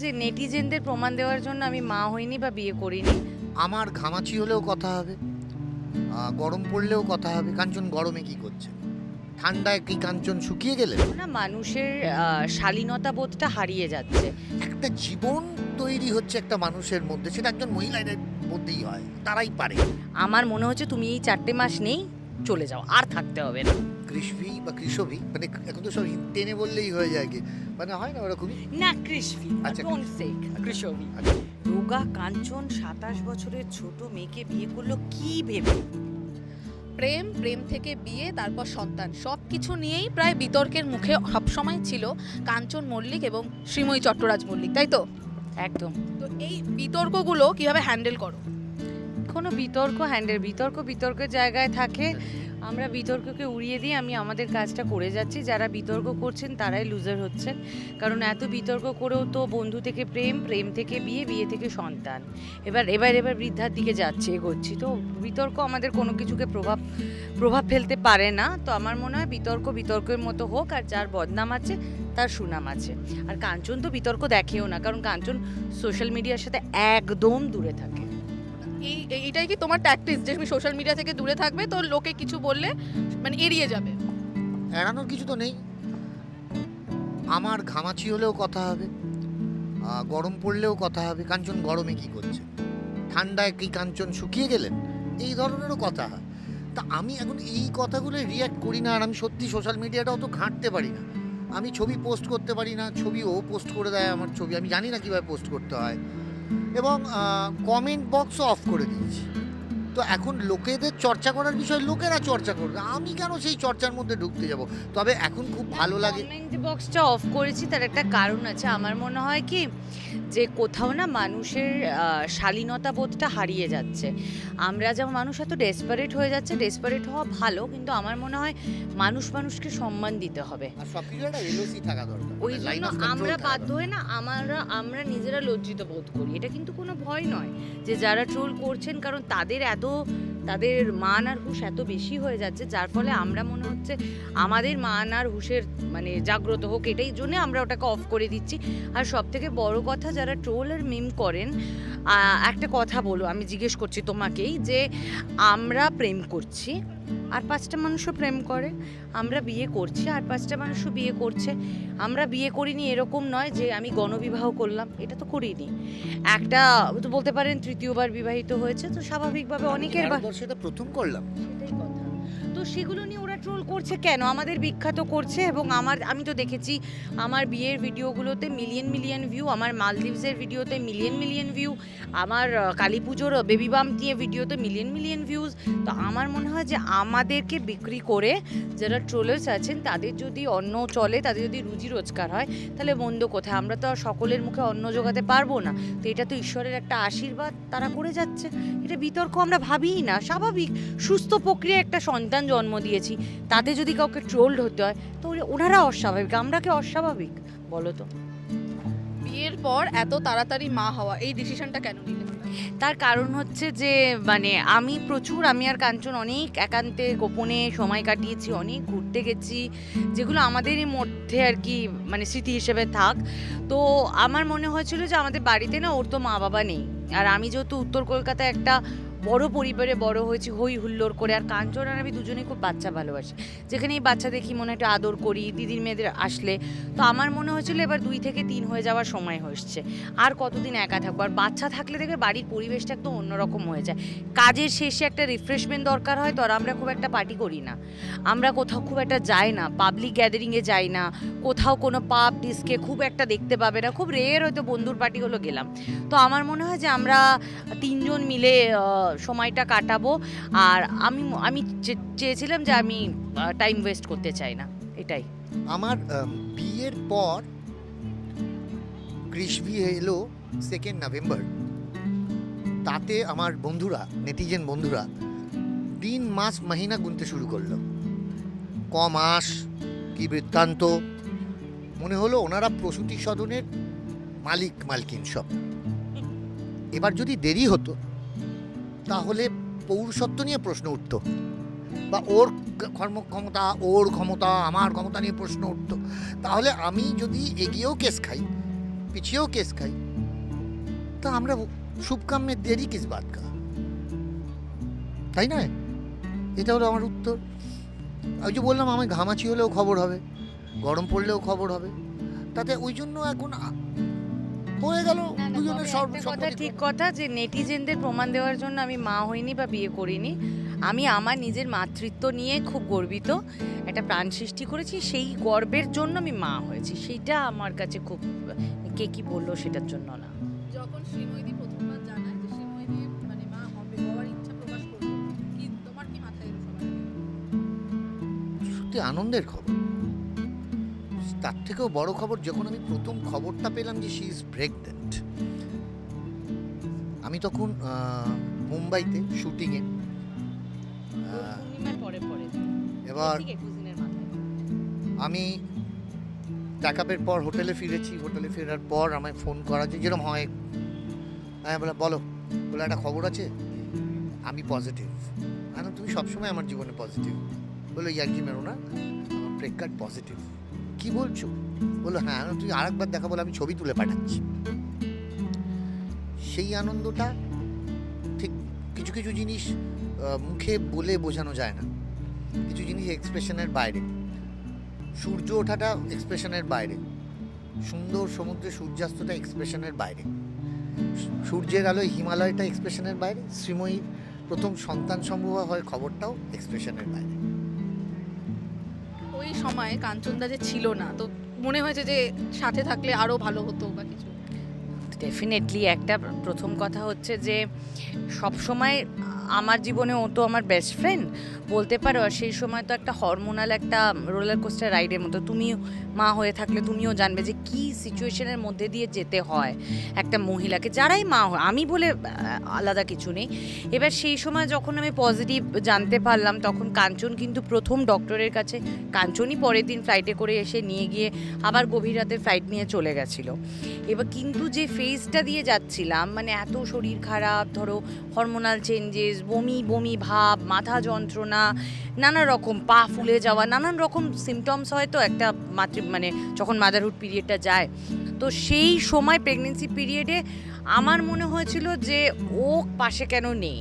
যে নেটিজেনদের প্রমাণ দেওয়ার জন্য আমি মা হইনি বা বিয়ে করিনি। আমার ঘামাচি হলেও কথা হবে গরম পড়লেও কথা হবে কাঞ্চন গরমে কি করছে? ঠান্ডায় কি কাঞ্চন শুকিয়ে গেলে? না মানুষের শালীনতা বোধটা হারিয়ে যাচ্ছে। একটা জীবন তৈরি হচ্ছে একটা মানুষের মধ্যে সেটা একজন মহিলার মধ্যেই হয় তারাই পারে। আমার মনে হচ্ছে তুমি এই চারটে মাস নেই চলে যাও আর থাকতে হবে না। কৃষভি বা কৃষভি মানে এখন তো সব টেনে বললেই হয়ে যায় কি মানে হয় না ওরকমই? না কৃষভি আচ্ছা, কৃষভি আচ্ছা। রোগা কাঞ্চন সাতাশ বছরের ছোট মেয়েকে বিয়ে করল কি ভেবে? প্রেম প্রেম থেকে বিয়ে তারপর সন্তান। সব কিছু নিয়েই প্রায় বিতর্কের মুখে সবসময় ছিল কাঞ্চন মল্লিক এবং শ্রীময়ী চট্টরাজ মল্লিক তাই তো? একদম। তো এই বিতর্কগুলো কীভাবে হ্যান্ডেল করো? কোনো বিতর্ক হ্যান্ডেল বিতর্ক বিতর্কের জায়গায় থাকে আমরা বিতর্ককে উড়িয়ে দিয়ে আমি আমাদের কাজটা করে যাচ্ছি। যারা বিতর্ক করছেন, তারাই লুজার হচ্ছেন। কারণ এত বিতর্ক করেও তো বন্ধু থেকে প্রেম প্রেম থেকে বিয়ে বিয়ে থেকে সন্তান। এবার এবার এবার বৃদ্ধার দিকে যাচ্ছে, এগোচ্ছি। তো বিতর্ক আমাদের কোনো কিছুকে প্রভাব প্রভাব ফেলতে পারে না। তো আমার মনে হয় বিতর্ক বিতর্কের মতো হোক, আর যার বদনাম আছে, তার সুনাম আছে। আর কাঞ্চন তো বিতর্ক দেখেও না, কারণ কাঞ্চন সোশ্যাল মিডিয়ার সাথে একদম দূরে থাকে। এই এইটাই কি তোমার ট্যাকটিস যে তুমি সোশ্যাল মিডিয়া থেকে দূরে থাকবে, তো লোকে কিছু বললে মানে এড়িয়ে যাবে। এড়ানোর কিছু তো নেই। আমার ঘামাচি হলেও কথা হবে গরম পড়লেও কথা হবে, কাঞ্চন গরমে কি করছে? ঠান্ডায় কি কাঞ্চন শুকিয়ে গেলেন? এই ধরনেরও কথা। হয় তা আমি এখন এই কথাগুলো রিয়াক্ট করি না, আর আমি সত্যি সোশ্যাল মিডিয়াটা অত ঘাঁটতে পারি না। আমি ছবি পোস্ট করতে পারি না, ছবি ও পোস্ট করে দেয় আমার ছবি। আমি জানি না কীভাবে পোস্ট করতে হয়। এবং কমেন্ট বক্সও অফ করে দিয়েছি। তো এখন লোকেদের চর্চা করার বিষয়, লোকেরা চর্চা করবে। আমি কেন সেই চর্চার মধ্যে ঢুকতে যাব? তবে এখন খুব ভালো লাগে। কমেন্ট বক্সটা অফ করেছি, তার একটা কারণ আছে। আমার মনে হয় কি যে কোথাও না মানুষের শালীনতা বোধটা হারিয়ে যাচ্ছে। আমরা যেমন মানুষ এত ডেসপারেট হয়ে যাচ্ছে ডেসপারেট হওয়া ভালো কিন্তু আমার মনে হয় মানুষ মানুষকে সম্মান দিতে হবে। দরকার ওই মানে জন্য আমরা বাধ্য হয়ে না আমরা আমরা নিজেরা লজ্জিত বোধ করি। এটা কিন্তু কোনো ভয় নয় যে যারা ট্রোল করছেন কারণ তাদের এত তাদের মান আর হুশ এত বেশি হয়ে যাচ্ছে, যার ফলে আমরা মনে হচ্ছে আমাদের মান আর হুশের মানে জাগ্রত হোক এটাই জন্য আমরা ওটাকে অফ করে দিচ্ছি। আর সব থেকে বড় কথা যারা ট্রোল আর মিম করেন একটা কথা বলো, আমি জিজ্ঞেস করছি তোমাকেই যে আমরা প্রেম করছি আর পাঁচটা মানুষও প্রেম করে আমরা বিয়ে করছি। আর পাঁচটা মানুষও বিয়ে করছে। আমরা বিয়ে করিনি এরকম নয় যে আমি গণবিবাহ করলাম এটা তো করিনি। একটা তো বলতে পারেন তৃতীয়বার বিবাহিত হয়েছে তো স্বাভাবিকভাবে অনেকের বা ভারতবর্ষে প্রথম করলাম। সেটাই কথা। তো সেগুলো নিয়ে ওরা ট্রোল করছে কেন? আমাদের বিখ্যাত করছে এবং আমার, আমি তো দেখেছি আমার বিয়ের ভিডিওগুলোতে মিলিয়ন মিলিয়ন ভিউ আমার মালদ্বীপসের ভিডিওতে মিলিয়ন মিলিয়ন ভিউ আমার কালী পুজোর বেবি বাম দিয়ে ভিডিওতে মিলিয়ন মিলিয়ন ভিউজ তো আমার মনে হয় যে আমাদেরকে বিক্রি করে যারা ট্রোলার্স আছেন, তাদের যদি অন্ন চলে, তাদের যদি রুজি রোজগার হয়, তাহলে মন্দ কোথায়? আমরা তো সকলের মুখে অন্ন জোগাতে পারব না। তো এটা তো ঈশ্বরের একটা আশীর্বাদ তারা করে যাচ্ছে। এটা বিতর্ক আমরা ভাবিই না। স্বাভাবিক, সুস্থ প্রক্রিয়া একটা সন্তান জন্ম দিয়েছি তাতে যদি কাউকে ট্রোলড হতে হয় তো ওনারা অস্বাভাবিক আমরা কি অস্বাভাবিক? বলো তো। বিয়ের পর এত তাড়াতাড়ি মা হওয়া এই ডিসিশনটা কেন নিলে? তার কারণ হচ্ছে যে মানে আমি প্রচুর আমি আর কাঞ্চন অনেক একান্তে গোপনে সময় কাটিয়েছি অনেক ঘুরতে গেছি যেগুলো আমাদেরই মধ্যে আর কি মানে স্মৃতি হিসেবে থাক। তো আমার মনে হয়েছিল যে আমাদের বাড়িতে না ওর তো মা বাবা নেই। আর আমি যেহেতু উত্তর কলকাতায় একটা বড় পরিবারে বড় হয়েছি, হই হুল্লোড় করে। আর কাঞ্চন আর আমি দুজনেই খুব বাচ্চা ভালোবাসি। যেখানে এই বাচ্চা দেখি মনে একটা আদর করি, দিদির মেয়েদের আসলে। তো আমার মনে হয়েছিল এবার দুই থেকে তিন হয়ে যাওয়ার সময় হচ্ছে আর কতদিন একা থাকব? আর বাচ্চা থাকলে দেখবে বাড়ির পরিবেশটা একদম অন্যরকম হয়ে যায়। কাজের শেষে একটা রিফ্রেশমেন্ট দরকার হয়, তো আর আমরা খুব একটা পার্টি করি না। আমরা কোথাও খুব একটা যাই না পাবলিক গ্যাদারিংয়ে যাই না। কোথাও কোনো পাব ডিস্কে খুব একটা দেখতে পাবে না। খুব রেয়ার হয়তো বন্ধুর পার্টি হলো গেলাম। তো আমার মনে হয় যে আমরা তিনজন মিলে সময়টা কাটাবো। আর আমি আমি চেয়েছিলাম যে আমি টাইম ওয়েস্ট করতে চাই না, এটাই। আমার বিয়ের পর কৃষভি এলো সেকেন্ড নভেম্বর তাতে আমার বন্ধুরা নেটিজেন বন্ধুরা, তিন মাস মাহিনা গুনতে শুরু করল। ক মাস, কি বৃত্তান্ত? মনে হলো ওনারা প্রসূতি সদনের মালিক মালকিন সব। এবার যদি দেরি হতো তাহলে পৌরসত্ব নিয়ে প্রশ্ন উঠতো। বা ওর কর্মক্ষমতা ওর ক্ষমতা, আমার ক্ষমতা নিয়ে প্রশ্ন উঠতো। তাহলে আমি যদি এগিয়েও কেস খাই, পিছিয়েও কেস খাই, তা আমরা শুভকাম্যের দেরি কিস বাদ কা তাই নয়? এটা হলো আমার উত্তর। ওই যে বললাম, আমি ঘামাচি হলেও খবর হবে, গরম পড়লেও খবর হবে। তাতে ওই জন্য এখন হয়ে গেল দুজনের সর্ব কথা ঠিক কথা যে নেটিজেনদের প্রমাণ দেওয়ার জন্য আমি মা হইনি বা বিয়ে করিনি। আমি আমার নিজের মাতৃত্ব নিয়ে খুব গর্বিত। একটা প্রাণ সৃষ্টি করেছি সেই গর্বের জন্য আমি মা হয়েছি। সেইটা আমার কাছে খুব কে কি বলল সেটার জন্য না। যখন শ্রীময়ী প্রথমবার জানায় যে শ্রীময়ী মানে মা হবে হওয়ার ইচ্ছা প্রকাশ করল কি তোমার কি মাথায় এলো সবার? সত্যি আনন্দের খবর। তার থেকেও বড় খবর যখন আমি প্রথম খবরটা পেলাম যে শি ইজ প্রেগনেন্ট আমি তখন মুম্বাইতে শুটিংয়ে পরে পরে এবার আমি প্যাকআপের পর হোটেলে ফিরেছি হোটেলে ফেরার পর আমায় ফোন করা যে যেরকম হয়? হ্যাঁ বলে বলো বলে একটা খবর আছে আমি পজিটিভ আমি তুমি সবসময় আমার জীবনে পজিটিভ বলো ইয়ার কি মেরো না আমার পজিটিভ কি বলছো? বলল হ্যাঁ তুই আরেকবার দেখা বলে আমি ছবি তুলে পাঠাচ্ছি। সেই আনন্দটা ঠিক কিছু কিছু জিনিস মুখে বলে বোঝানো যায় না। কিছু জিনিস এক্সপ্রেশনের বাইরে। সূর্য ওঠাটা এক্সপ্রেশনের বাইরে। সুন্দর সমুদ্রে সূর্যাস্তটা এক্সপ্রেশনের বাইরে। সূর্যের আলোয় হিমালয়টা এক্সপ্রেশনের বাইরে। শ্রীময়ীর প্রথম সন্তান সম্ভব হয় খবরটাও এক্সপ্রেশনের বাইরে। ওই সময় কাঞ্চনদা যে ছিল না, তো মনে হয়েছে যে সাথে থাকলে আরও ভালো হতো বা কিছু। ডেফিনেটলি একটা প্রথম কথা হচ্ছে যে সব সময় আমার জীবনে ও তো আমার বেস্ট ফ্রেন্ড বলতে পারো, আর সেই সময় তো একটা হরমোনাল একটা রোলার কোস্টার রাইডের মতো। তুমিও মা হয়ে থাকলে তুমিও জানবে যে কি সিচুয়েশনের মধ্যে দিয়ে যেতে হয় একটা মহিলাকে। যারাই মা হয় আমি বলে আলাদা কিছু নেই। এবার সেই সময় যখন আমি পজিটিভ জানতে পারলাম, তখন কাঞ্চন কিন্তু প্রথম ডক্টরের কাছে, কাঞ্চনই পরের দিন ফ্লাইটে করে এসে নিয়ে গিয়ে আবার গভীর রাতে ফ্লাইট নিয়ে চলে গেছিল। এবার কিন্তু যে ফেজটা দিয়ে যাচ্ছিলাম মানে এত শরীর খারাপ, ধরো হরমোনাল চেঞ্জেস বমি বমি, ভাব, মাথা যন্ত্রণা, নানা রকম পা ফুলে যাওয়া, নানান রকম সিমটমস হয় তো একটা মাতৃ মানে যখন মাদারহুড পিরিয়ডটা যায়। তো সেই সময় প্রেগনেন্সি পিরিয়ডে আমার মনে হয়েছিল যে ও পাশে কেন নেই?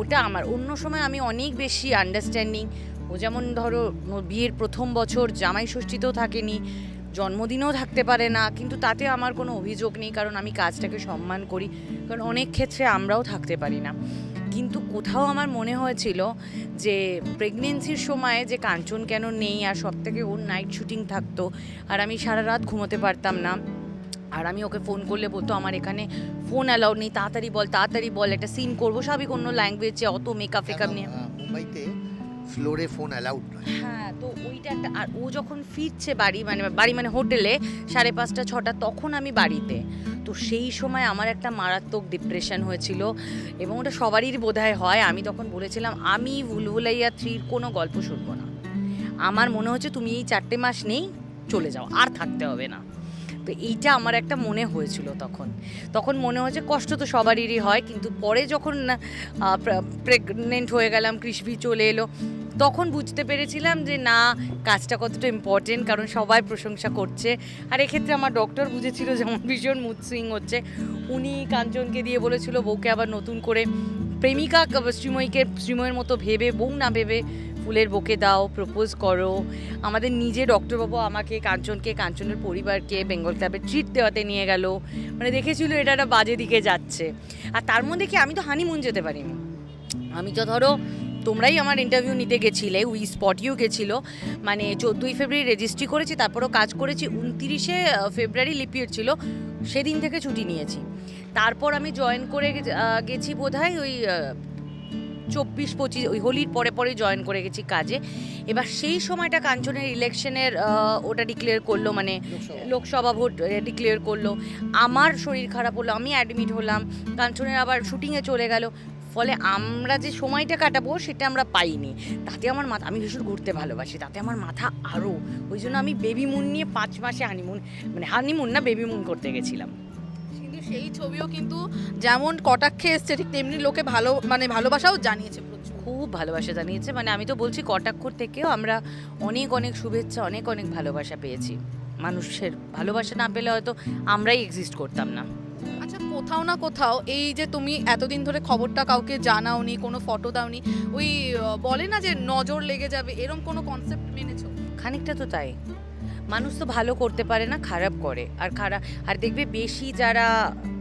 ওটা আমার, অন্য সময় আমি অনেক বেশি আন্ডারস্ট্যান্ডিং ও যেমন ধরো বিয়ের প্রথম বছর জামাই ষষ্ঠীতেও থাকেনি, জন্মদিনেও থাকতে পারে না, কিন্তু তাতে আমার কোনো অভিযোগ নেই, কারণ আমি কাজটাকে সম্মান করি, কারণ অনেক ক্ষেত্রে আমরাও থাকতে পারি না। কিন্তু কোথাও আমার মনে হয়েছিল যে প্রেগনেন্সির সময়ে যে কাঞ্চন কেন নেই আর সব থেকে ওর নাইট শুটিং থাকতো আর আমি সারা রাত ঘুমোতে পারতাম না। আর আমি ওকে ফোন করলে বলতো আমার এখানে ফোন অ্যালাউড নেই তাড়াতাড়ি বল তাড়াতাড়ি বল একটা সিন করব সবই কোনো ল্যাঙ্গুয়েজে অত মেকআপ ফেকআপ নিয়ে। মুম্বাইতে ফ্লোরে ফোন অ্যালাউড নয়। হ্যাঁ তো ওইটা একটা, আর ও যখন ফিরছে বাড়ি মানে বাড়ি মানে হোটেলে, সাড়ে পাঁচটা, ছটা, তখন আমি বাড়িতে। তো সেই সময় আমার একটা মারাত্মক ডিপ্রেশন হয়েছিল এবং ওটা সবারই বোধহয় হয়। আমি তখন বলেছিলাম, আমি ভুলভুলাইয়া থ্রির কোনো গল্প শুনব না। আমার মনে হচ্ছে তুমি এই চারটে মাস নেই, চলে যাও, আর থাকতে হবে না। তো এইটা আমার একটা মনে হয়েছিল তখন। তখন মনে হয়েছে কষ্ট তো সবারই হয়, কিন্তু পরে যখন প্রেগনেন্ট হয়ে গেলাম কৃষভি চলে এলো তখন বুঝতে পেরেছিলাম যে না, কাজটা কতটা ইম্পর্টেন্ট কারণ সবাই প্রশংসা করছে। আর এক্ষেত্রে আমার ডক্টর বুঝেছিল যে আমার ভীষণ মুড সুইং হচ্ছে। উনি কাঞ্চনকে দিয়ে বলেছিল, বউকে আবার নতুন করে প্রেমিকা শ্রীময়ীকে, শ্রীময়ের মতো ভেবে, বউ না ভেবে ফুলের বকে দাও প্রপোজ করো। আমাদের নিজে ডক্টরবাবু আমাকে, কাঞ্চনকে, কাঞ্চনের পরিবারকে বেঙ্গল ক্লাবে ট্রিট দেওয়াতে নিয়ে গেল। মানে দেখেছিল এটা একটা বাজে দিকে যাচ্ছে। আর তার মধ্যে কি আমি তো হানিমুন যেতে পারিনি। আমি তো ধরো তোমরাই আমার ইন্টারভিউ নিতে গেছিলে উই স্পটিও গেছিল। মানে চোদ্দোই ফেব্রুয়ারি রেজিস্ট্রি করেছি তারপরও কাজ করেছি উনতিরিশে ফেব্রুয়ারি লিপিয়ার ছিল সেদিন থেকে ছুটি নিয়েছি। তারপর আমি জয়েন করে গেছি বোধহয় ওই চব্বিশ পঁচিশ ওই হোলির পরে পরে জয়েন করে গেছি কাজে। এবার সেই সময়টা কাঞ্চনের ইলেকশনের ওটা ডিক্লেয়ার করল মানে লোকসভা। ভোট ডিক্লেয়ার করল। আমার শরীর খারাপ হলো আমি অ্যাডমিট হলাম কাঞ্চনের আবার শুটিংয়ে চলে গেল। ফলে আমরা যে সময়টা কাটাবো সেটা আমরা পাইনি। তাতে আমার মাথা আমি ভীষণ ঘুরতে ভালোবাসি তাতে আমার মাথা আরও ওই জন্য আমি বেবি মুন নিয়ে পাঁচ মাসে হানিমুন মানে হানিমুন না বেবি মুন করতে গেছিলাম। কিন্তু সেই ছবিও কিন্তু যেমন কটাক্ষে এসছে ঠিক তেমনি লোকে ভালো মানে ভালোবাসাও জানিয়েছে খুব ভালোবাসা জানিয়েছে মানে আমি তো বলছি কটাক্ষর থেকেও আমরা অনেক অনেক শুভেচ্ছা অনেক অনেক ভালোবাসা পেয়েছি। মানুষের ভালোবাসা না পেলে হয়তো আমরাই এক্সিস্ট করতাম না। আচ্ছা কোথাও না কোথাও এই যে তুমি এতদিন ধরে খবরটা কাউকে জানাওনি, কোনো ফটো দাওনি, ওই বলে না যে নজর লেগে যাবে, এরম কোনো কনসেপ্ট মেনেছো? খানিকটা তো তাই। মানুষ তো ভালো করতে পারে না, খারাপ করে। আর খারাপ আর দেখবে বেশি যারা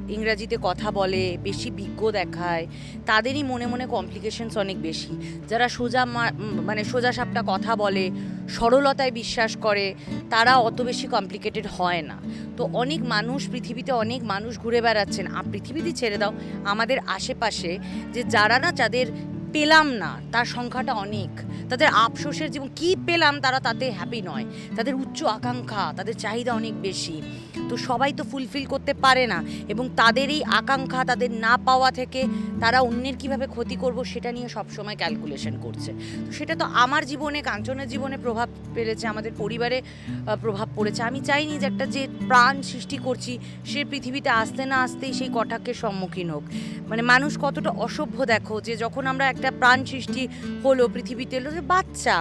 ইংরাজিতে কথা বলে, বেশি বিজ্ঞ দেখায়, তাদেরই মনে মনে কমপ্লিকেশনস অনেক বেশি। যারা সোজা মানে সোজা সাপটা কথা বলে, সরলতায় বিশ্বাস করে, তারা অত বেশি কমপ্লিকেটেড হয় না। তো অনেক মানুষ, পৃথিবীতে অনেক মানুষ ঘুরে বেড়াচ্ছেন। পৃথিবীতে ছেড়ে দাও, আমাদের আশেপাশে যে যারা না, যাদের পেলাম না। তার সংখ্যাটা অনেক। তাদের আফসোসের জীবন, কি পেলাম তারা তাতে হ্যাপি নয়। তাদের উচ্চ আকাঙ্ক্ষা, তাদের চাহিদা অনেক বেশি। তো সবাই তো ফুলফিল করতে পারে না এবং তাদের এই আকাঙ্ক্ষা তাদের না পাওয়া থেকে তারা অন্যের কীভাবে ক্ষতি করব সেটা নিয়ে সবসময় ক্যালকুলেশন করছে। তো সেটা তো আমার জীবনে, কাঞ্চনের জীবনে প্রভাব ফেলেছে, আমাদের পরিবারে প্রভাব পড়েছে। আমি চাইনি যে একটা যে প্রাণ সৃষ্টি করছি, সে পৃথিবীতে আসতে না আসতেই সেই কটাক্ষের সম্মুখীন হোক। মানে মানুষ কতটা অসভ্য দেখো যে যখন আমরা একটা প্রাণ সৃষ্টি হলো পৃথিবীতে এলো বাচ্চা।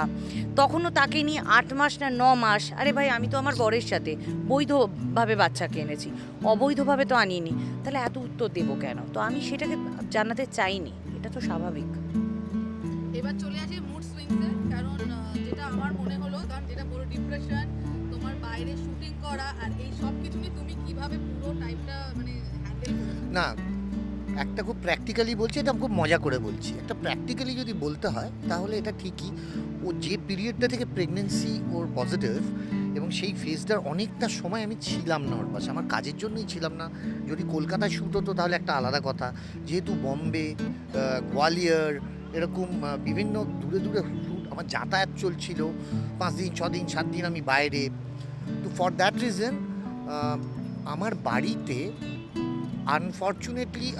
তখনও তাকে নিয়ে আট মাস না ন মাস আরে ভাই আমি তো আমার বরের সাথে বৈধভাবে বাচ্চাকে এনেছি অবৈধভাবে তো আনিনি তাহলে এত উত্তর দেবো কেন? তো আমি সেটাকে জানাতে চাইনি এটা তো স্বাভাবিক। এবার চলে আসি মুড সুইংসে কারণ যেটা আমার মনে হলো কারণ যেটা পুরো ডিপ্রেশন তোমার বাইরে শুটিং করা আর এই সব কিছু নিয়ে তুমি কীভাবে পুরো টাইমটা মানে হ্যান্ডেল না একটা খুব প্র্যাকটিক্যালি বলছি, এটা খুব মজা করে বলছি। একটা প্র্যাকটিক্যালি যদি বলতে হয়, তাহলে এটা ঠিকই। ও যে পিরিয়ডটা থেকে প্রেগনেন্সি ওর পজিটিভ এবং সেই ফেজটার অনেকটা সময় আমি ছিলাম না ওর পাশে। আমার কাজের জন্যই ছিলাম না। যদি কলকাতায় শ্যুট হতো, তাহলে একটা আলাদা কথা। যেহেতু বম্বে গোয়ালিয়র, এরকম বিভিন্ন দূরে দূরে শ্যুট আমার যাতায়াত চলছিল। পাঁচ দিন, ছ দিন, সাত দিন আমি বাইরে। তো ফর দ্যাট রিজন আমার বাড়িতে আনফর্চুনেটলি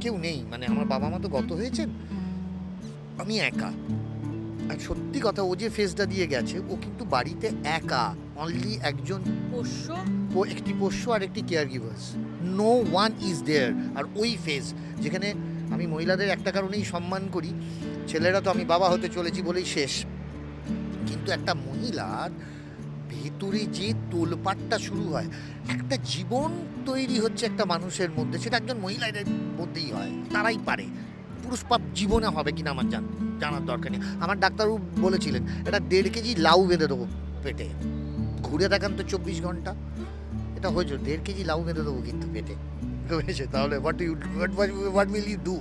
কেউ নেই। মানে আমার বাবা মা তো গত হয়েছেন। আমি একা। আর সত্যি কথা ও যে ফেসটা দিয়ে গেছে ও কিন্তু বাড়িতে একা। অনলি একজন পোষ্য? ও একটি পোষ্য আর একটি care givers no one is there আর ওই ফেজ যেখানে আমি মহিলাদের একটা কারণেই সম্মান করি। ছেলেরা তো আমি বাবা হতে চলেছি বলেই শেষ। কিন্তু একটা মহিলার ভেতরে যে তোলপাটটা শুরু হয়, একটা জীবন তৈরি হচ্ছে একটা মানুষের মধ্যে, সেটা একজন মহিলাদের মধ্যেই হয়, তারাই পারে। পুরুষ পাপ জীবনে হবে কিনা আমার জান, জানার দরকার নেই। আমার ডাক্তারবাবু বলেছিলেন, এটা দেড় কেজি লাউ বেঁধে দেবো পেটে। ঘুরে দেখান তো চব্বিশ ঘণ্টা। এটা হয়েছে, দেড় কেজি লাউ বেঁধে দেবো কিন্তু পেটে। হয়েছে, তাহলে what you what what will you do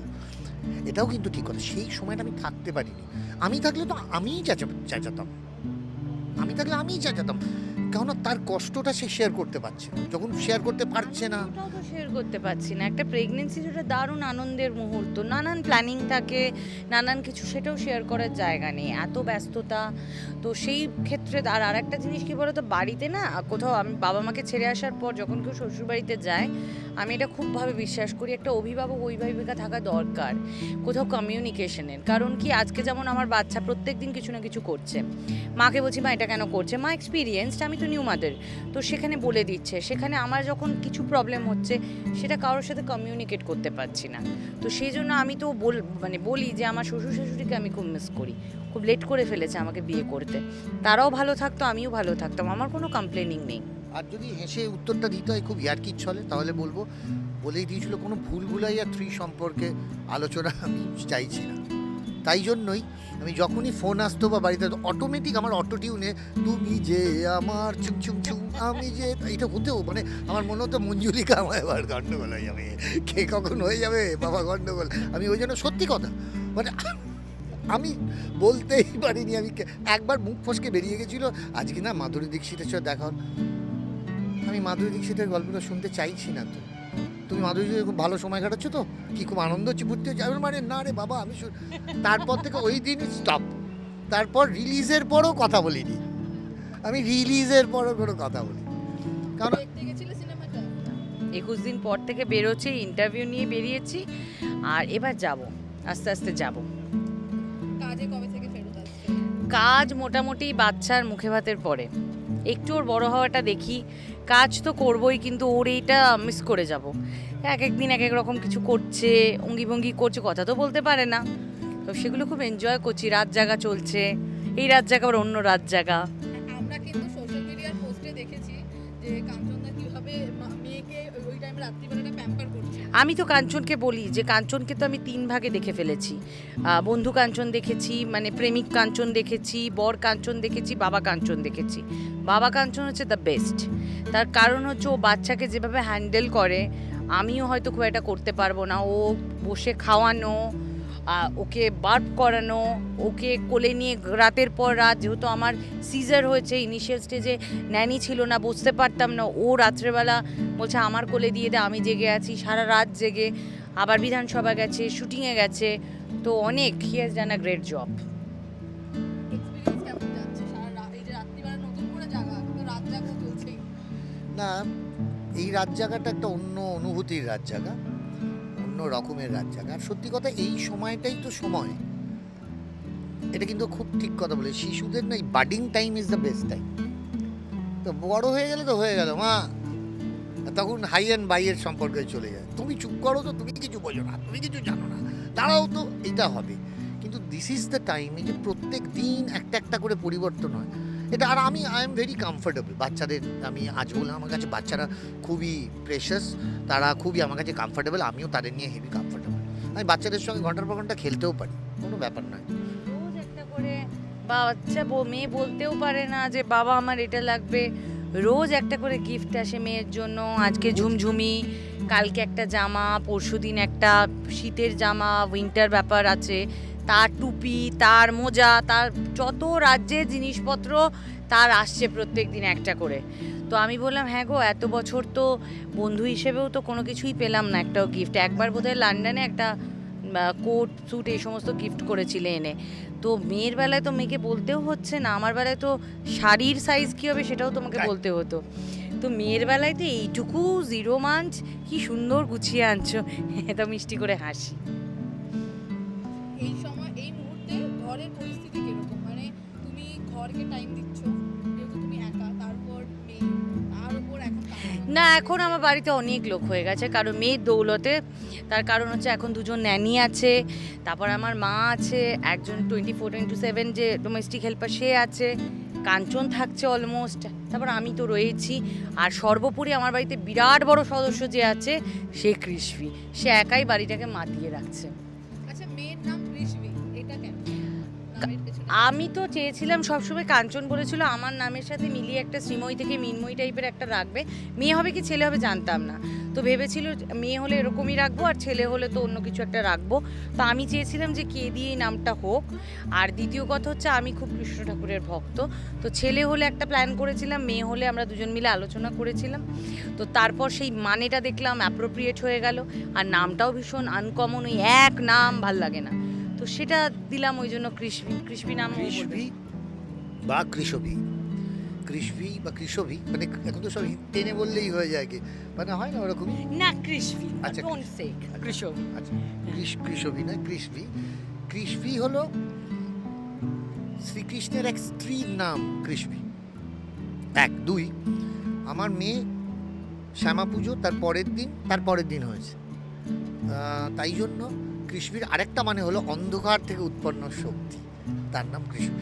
এটাও কিন্তু ঠিক কথা, সেই সময়টা আমি থাকতে পারিনি। আমি থাকলে তো আমিই চেঁচা, চেঁচাতাম। আমি থাকলে আমিই চেঁচাতাম কেননা তার কষ্টটা সে শেয়ার করতে পারছে না। যখন শেয়ার করতে পারছে না। তো শেয়ার করতে পারছি না। একটা প্রেগনেন্সি যেটা দারুণ আনন্দের মুহূর্ত। নানান প্ল্যানিং থাকে, নানান কিছু সেটাও শেয়ার করার জায়গা নেই। এত ব্যস্ততা। তো সেই ক্ষেত্রে আর আরেকটা জিনিস কি বলতো? বাড়িতে না, কোথাও আমি বাবা মাকে ছেড়ে আসার পর যখন কেউ শ্বশুরবাড়িতে যায় আমি এটা খুবভাবে বিশ্বাস করি, একটা অভিভাবক অভিভাবিকা থাকা দরকার, কোথাও কমিউনিকেশনের কারণ কি, আজকে যেমন আমার বাচ্চা প্রত্যেক দিন কিছু না কিছু করছে। মাকে বলছি, মা, এটা কেন করছে? মা এক্সপিরিয়েন্সড আমি তো নিউ মাদার তো সেখানে বলে দিচ্ছে, সেখানে আমার যখন কিছু প্রবলেম হচ্ছে, সেটা কারোর সাথে কমিউনিকেট করতে পারছি না। তো সেই জন্য আমি তো বল মানে বলি যে, আমার শ্বশুর শাশুড়িকে আমি খুব মিস করি। খুব লেট করে ফেলেছে আমাকে বিয়ে করতে। তারাও ভালো থাকতো, আমিও ভালো থাকতাম। আমার কোনো কমপ্লেনিং নেই। আর যদি হেসে উত্তরটা দিতে হয় খুব ইয়ার্কির ছলে, তাহলে বলব, বলেই দিয়েছিল, কোনো ভুল ভুলাইয়া থ্রি সম্পর্কে আলোচনা আমি চাইছি না। তাই জন্যই আমি যখনই ফোন আসতো বা বাড়িতে অটোমেটিক আমার অটো টিউনে তুমি যে আমার চুম চুম চুম আমি যে এটা হতেও মানে আমার মনে হতো মঞ্জুলিকা আমার এবার গণ্ডগোল হয়ে যাবে। কে কখন হয়ে যাবে? বাবা গণ্ডগোল আমি ওই জন্য সত্যি কথা মানে আমি বলতেই পারিনি, আমি একবার মুখ ফসকে বেরিয়ে গেছিল, আজকে না মাধুরী দীক্ষিতের সাথে দেখা। আমি মাধুরী দীক্ষিতের গল্পটা শুনতে চাইছি না তো। তুমি মাধুরী খুব ভালো সময় কাটাচ্ছ তো? কি খুব আনন্দ হচ্ছে ঘুরতে হচ্ছে আমি মানে না রে বাবা আমি তারপর থেকে ওই দিন স্টপ তারপর রিলিজের পরও কথা বলিনি। আমি রিলিজের পরও কোনো কথা বলি কারণ একুশ দিন পর থেকে বেরোচ্ছে ইন্টারভিউ নিয়ে বেরিয়েছি আর এবার যাব আস্তে আস্তে যাব। কাজে কবে থেকে ফেরত কাজ মোটামুটি বাচ্চার মুখে ভাতের পরে। একটু ওর বড় হওয়াটা দেখি কাজ তো করবই, কিন্তু ওর এইটা মিস করে যাব। এক এক দিন এক এক রকম কিছু করছে অঙ্গি ভঙ্গি করছে, কথা তো বলতে পারে না। তো সেগুলো খুব এনজয় করছি, রাত জাগা চলছে। এই রাত জায়গা আবার অন্য রাত জাগা। আমি তো কাঞ্চনকে বলি যে কাঞ্চনকে তো আমি তিন ভাগে দেখে ফেলেছি। বন্ধু কাঞ্চন দেখেছি মানে প্রেমিক কাঞ্চন দেখেছি, বর কাঞ্চন দেখেছি, বাবা কাঞ্চন দেখেছি। বাবা কাঞ্চন হচ্ছে দ্য বেস্ট তার কারণ হচ্ছে ও বাচ্চাকে যেভাবে হ্যান্ডেল করে, আমিও হয়তো খুব একটা করতে পারব না। ও বসে খাওয়ানো ওকে বার্প করানো ওকে কোলে নিয়ে রাতের পর রাত যেহেতু আমার সিজার হয়েছে ইনিশিয়াল স্টেজে ন্যানি ছিল না বুঝতে পারতাম না ও রাত্রেবেলা বলছে আমার কোলে দিয়ে দে আমি জেগে আছি সারা রাত জেগে। আবার বিধানসভা গেছে শুটিংয়ে গেছে তো অনেক he has done a great job না এই রাত জায়গাটা একটা অন্য অনুভূতির রাত জায়গা অন্য রকমের রাত জায়গা আর সত্যি কথা এই সময়টাই তো সময়। এটা কিন্তু খুব ঠিক কথা বলে। শিশুদের না এই budding time is the best time তো বড় হয়ে গেলে তো হয়ে গেল, মা। তখন হাই অ্যান্ড বাইয়ের সম্পর্কে চলে যায়। তুমি চুপ করো তো, তুমি কিছু বোঝো না, তুমি কিছু জানো না। দাঁড়াও তো, এটা হবে। কিন্তু দিস ইজ দ্য টাইম এই যে প্রত্যেক দিন একটা একটা করে পরিবর্তন হয়। এটা আর আমি আই এম ভেরি কমফোর্টেবল বাচ্চাদের, আমি আজ বললাম আমার কাছে বাচ্চারা খুবই প্রেশাস তারা খুবই আমার কাছে কমফোর্টেবল আমিও তাদের নিয়ে হেভি কমফোর্টেবল আমি বাচ্চাদের সঙ্গে ঘণ্টার পর ঘণ্টা খেলতেও পারি, কোনো ব্যাপার নয়। করে বাচ্চা মেয়ে বলতেও পারে না যে, বাবা, আমার এটা লাগবে। রোজ একটা করে গিফট আসে মেয়ের জন্য, আজকে ঝুমঝুমি, কালকে একটা জামা, পরশুদিন একটা শীতের জামা উইন্টার ব্যাপার আছে। তার টুপি তার মোজা তার যত রাজ্যের জিনিসপত্র তার আসছে প্রত্যেক দিন একটা করে। তো আমি বললাম হ্যাঁ গো এত বছর তো বন্ধু হিসেবেও তো কোনো কিছুই পেলাম না একটাও গিফট একবার বোধহয় লন্ডনে একটা কোট স্যুট এই সমস্ত গিফট করেছিলে এনে। তো মেয়ের বেলায় তো মেয়েকে বলতেও হচ্ছে না আমার বেলায় তো শাড়ির সাইজ কী হবে সেটাও তোমাকে বলতে হতো। তো মেয়ের বেলায় তো এইটুকু জিরো মাঞ্চ কি সুন্দর গুছিয়ে আনছো। এত মিষ্টি করে হাসি। না, এখন আমার বাড়িতে অনেক লোক হয়ে গেছে। কারণ মেয়ের দৌলতে, তার কারণ হচ্ছে এখন দুজন ন্যানি আছে, তারপর আমার মা আছে, একজন টোয়েন্টি ফোর টোয়েন্টি সেভেন যে ডোমেস্টিক হেল্পার সে আছে, কাঞ্চন থাকছে অলমোস্ট তারপর আমি তো রয়েছি। আর সর্বোপরি আমার বাড়িতে বিরাট বড় সদস্য যে আছে, সে কৃষ্ণি। সে একাই বাড়িটাকে মাতিয়ে রাখছে। আমি তো চেয়েছিলাম সবসময় কাঞ্চন বলেছিল, আমার নামের সাথে মিলিয়ে একটা শ্রীময়ী থেকে মিনময়ী টাইপের একটা রাখবে। মেয়ে হবে কি ছেলে হবে জানতাম না। তো ভেবেছিল মেয়ে হলে এরকমই রাখব আর ছেলে হলে তো অন্য কিছু একটা রাখব। তো আমি চেয়েছিলাম যে কে দিয়ে এই নামটা হোক। আর দ্বিতীয় কথা হচ্ছে, আমি খুব কৃষ্ণ ঠাকুরের ভক্ত। তো ছেলে হলে একটা প্ল্যান করেছিলাম, মেয়ে হলে আমরা দুজন মিলে আলোচনা করেছিলাম। তো তারপর সেই মানেটা দেখলাম অ্যাপ্রোপ্রিয়েট হয়ে গেল। আর নামটাও ভীষণ আনকমন ওই এক নাম ভালো লাগে না। সেটা দিলাম ওই জন্য কৃষ্ণি কৃষ্ণি নাম কৃষভি বা কৃষভি কৃষভি বা কৃষভি মানে এখন তো সব টেনে বললেই হয়ে যায় কি। মানে হয় না ওরকম? না কৃষ্ণি আচ্ছা, কৃষক আচ্ছা কৃষ কৃষভি নয় কৃষভি কৃষভি হলো শ্রীকৃষ্ণের এক স্ত্রীর নাম কৃষভি এক দুই আমার মেয়ে শ্যামা পুজো তার পরের দিন তার পরের দিন হয়েছে। তাই জন্য কৃষ্ণীর আরেকটা মানে হলো অন্ধকার থেকে উৎপন্ন শক্তি। তার নাম কৃষ্ণ।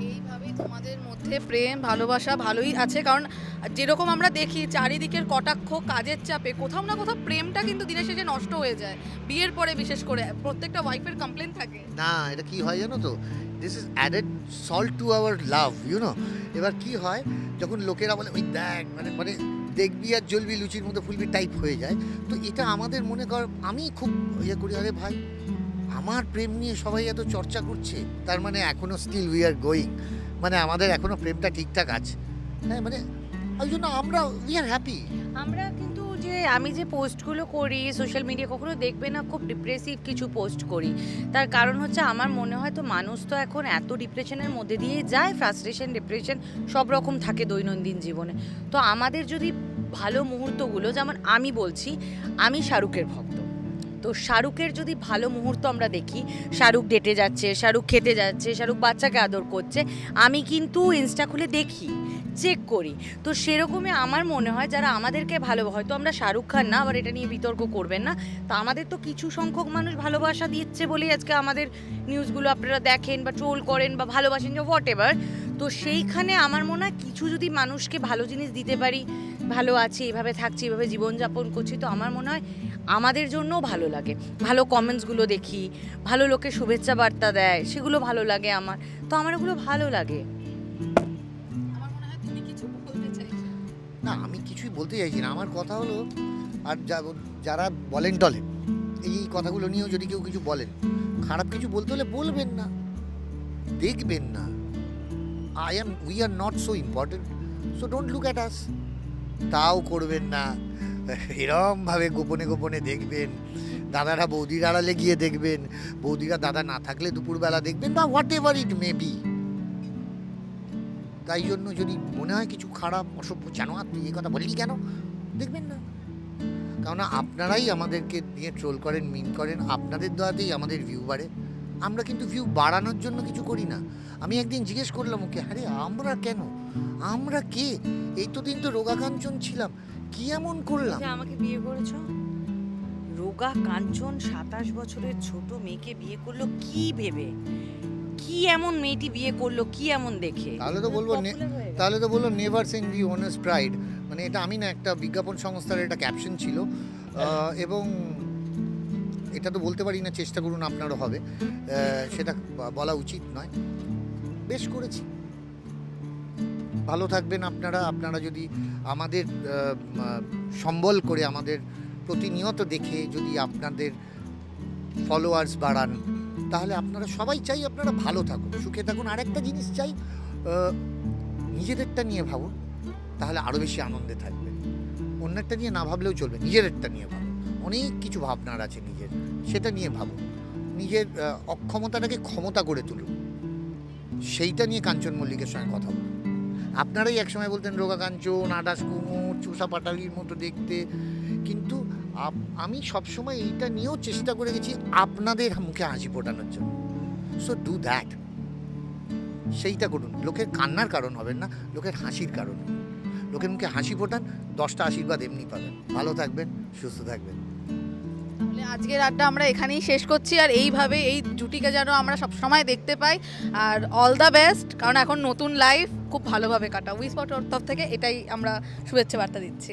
এইভাবেই তোমাদের মধ্যে প্রেম ভালোবাসা ভালোই আছে কারণ যেরকম আমরা দেখি চারিদিকের কটাক্ষ কাজের চাপে কোথাও না কোথাও প্রেমটা কিন্তু দিনের শেষে নষ্ট হয়ে যায়। বিয়ের পরে বিশেষ করে প্রত্যেকটা ওয়াইফের কমপ্লেন থাকে। না এটা কি হয় জানো তো? This is added salt to our love you know এবার কি হয়? যখন লোকেরা বলে ওই দেখ মানে মানে দেখবি আর জ্বলবি, লুচির মতো ফুলবি টাইপ হয়ে যায়। তো এটা আমাদের মনে কর, আমি খুব ইয়ে করি, আরে ভাই, আমার প্রেম নিয়ে সবাই এত চর্চা করছে, তার মানে এখনও স্টিল উই আর গোয়িং মানে আমাদের এখনও প্রেমটা ঠিকঠাক আছে। হ্যাঁ মানে ওই জন্য আমরা উই আর হ্যাপি আমরা যে আমি যে পোস্টগুলো করি সোশ্যাল মিডিয়া কখনো দেখবে না, খুব ডিপ্রেসিভ কিছু পোস্ট করি। তার কারণ হচ্ছে আমার মনে হয় তো মানুষ তো এখন এত ডিপ্রেশনের মধ্যে দিয়ে যায় ফ্রাস্ট্রেশন ডিপ্রেশন সব রকম থাকে দৈনন্দিন জীবনে। তো আমাদের যদি ভালো মুহূর্তগুলো, যেমন আমি বলছি, আমি শাহরুখের ভক্ত। তো শাহরুখের যদি ভালো মুহূর্ত আমরা দেখি, শাহরুখ ডেটে যাচ্ছে, শাহরুখ খেতে যাচ্ছে, শাহরুখ বাচ্চাকে আদর করছে, আমি কিন্তু ইনস্টা খুলে দেখি। চেক করি। তো সেরকমই আমার মনে হয় যারা আমাদেরকে ভালো হয়তো আমরা শাহরুখ খান না, আবার এটা নিয়ে বিতর্ক করবেন না, তো আমাদের তো কিছু সংখ্যক মানুষ ভালোবাসা দিচ্ছে বলেই আজকে আমাদের নিউজগুলো আপনারা দেখেন বা ট্রোল করেন বা ভালোবাসেন যে হোয়াট এভার তো সেইখানে আমার মনে হয় কিছু যদি মানুষকে ভালো জিনিস দিতে পারি, ভালো আছি, এভাবে থাকছি, এভাবে জীবনযাপন করছি, তো আমার মনে হয় আমাদের জন্যও ভালো লাগে। ভালো কমেন্টসগুলো দেখি, ভালো লোকে শুভেচ্ছা বার্তা দেয়, সেগুলো ভালো লাগে আমার। তো আমার ওগুলো ভালো লাগে। বলতে চাইছি না। আমার কথা হলো, আর যারা বলেন টলেন, এই কথাগুলো নিয়েও যদি কেউ কিছু বলেন, খারাপ কিছু বলতে হলে বলবেন না, দেখবেন না। I am we are not so important so don't look at us তাও করবেন না। এরমভাবে গোপনে গোপনে দেখবেন। দাদারা বৌদির আড়ালে গিয়ে দেখবেন। বৌদিরা দাদা না থাকলে দুপুরবেলা দেখবেন, বা whatever it may be তাই জন্য যদি মনে হয় কিছু খারাপ, অসভ্য কেন আর তুই এই কথা বললি কেন? দেখবেন না। কেননা আপনারাই আমাদেরকে নিয়ে ট্রোল করেন মিন করেন, আপনাদের দোয়াতেই আমাদের ভিউ বাড়ে। আমরা কিন্তু ভিউ বাড়ানোর জন্য কিছু করি না। আমি একদিন জিজ্ঞেস করলাম ওকে, আরে, আমরা কেন? আমরা কে? এই তো দিন তো রোগা কাঞ্চন ছিলাম। কি এমন করলাম? আমাকে বিয়ে করেছ? রোগা কাঞ্চন সাতাশ বছরের ছোট মেয়েকে বিয়ে করল কি ভেবে? কি এমন মেয়েটি বিয়ে করল কি এমন দেখে? তাহলে তো বলব নে- হয়ে। তাহলে তো বলল নেভার সেন দি ওনার্স প্রাইড মানে এটা আমি না একটা বিজ্ঞাপন সংস্থার এটা ক্যাপশন ছিল। আহ, এবং এটা তো বলতে পারি না চেষ্টা করুন আপনারও হবে। আহ, সেটা ব- বলা উচিত নয়। বেশ করেছি। ভালো থাকবেন আপনারা। আপনারা যদি আমাদের আহ, আহ, সম্বল করে আমাদের প্রতিনিয়ত দেখে যদি আপনাদের ফলোয়ার্স বাড়ান তাহলে আপনারা সবাই চাই আপনারা ভালো থাকুন, সুখে থাকুন। আরেকটা জিনিস চাই নিজেদেরটা নিয়ে ভাবুন, তাহলে আরও বেশি আনন্দে থাকবেন অন্যেরটা নিয়ে না ভাবলেও চলবে, নিজেদেরটা নিয়ে ভাবুন। অনেক কিছু ভাবনার আছে নিজের, সেটা নিয়ে ভাবুন। নিজের অক্ষমতাটাকে ক্ষমতা করে তুলুন। সেইটা নিয়ে কাঞ্চন মল্লিকের সঙ্গে কথা বলুন। আপনারাই একসময় বলতেন রোগা কাঞ্চন আটাশ কুমোর, চুষা পাটালির মতো দেখতে। কিন্তু আমি সবসময় এইটা নিয়েও চেষ্টা করে গেছি আপনাদের মুখে হাসি ফোটানোর জন্য। সো ডু দ্যাট সেইটা করুন। লোকের কান্নার কারণ হবেন না লোকের হাসির কারণ লোকের মুখে হাসি ফোটান দশটা আশীর্বাদ এমনি পাবেন। ভালো থাকবেন সুস্থ থাকবেন। আজকের আড্ডা আমরা এখানেই শেষ করছি আর এইভাবে এই জুটিকে যেন আমরা সব সময় দেখতে পাই আর অল দ্য বেস্ট কারণ এখন নতুন লাইফ খুব ভালোভাবে কাটা উইসপট তরফ থেকে এটাই আমরা শুভেচ্ছা বার্তা দিচ্ছি।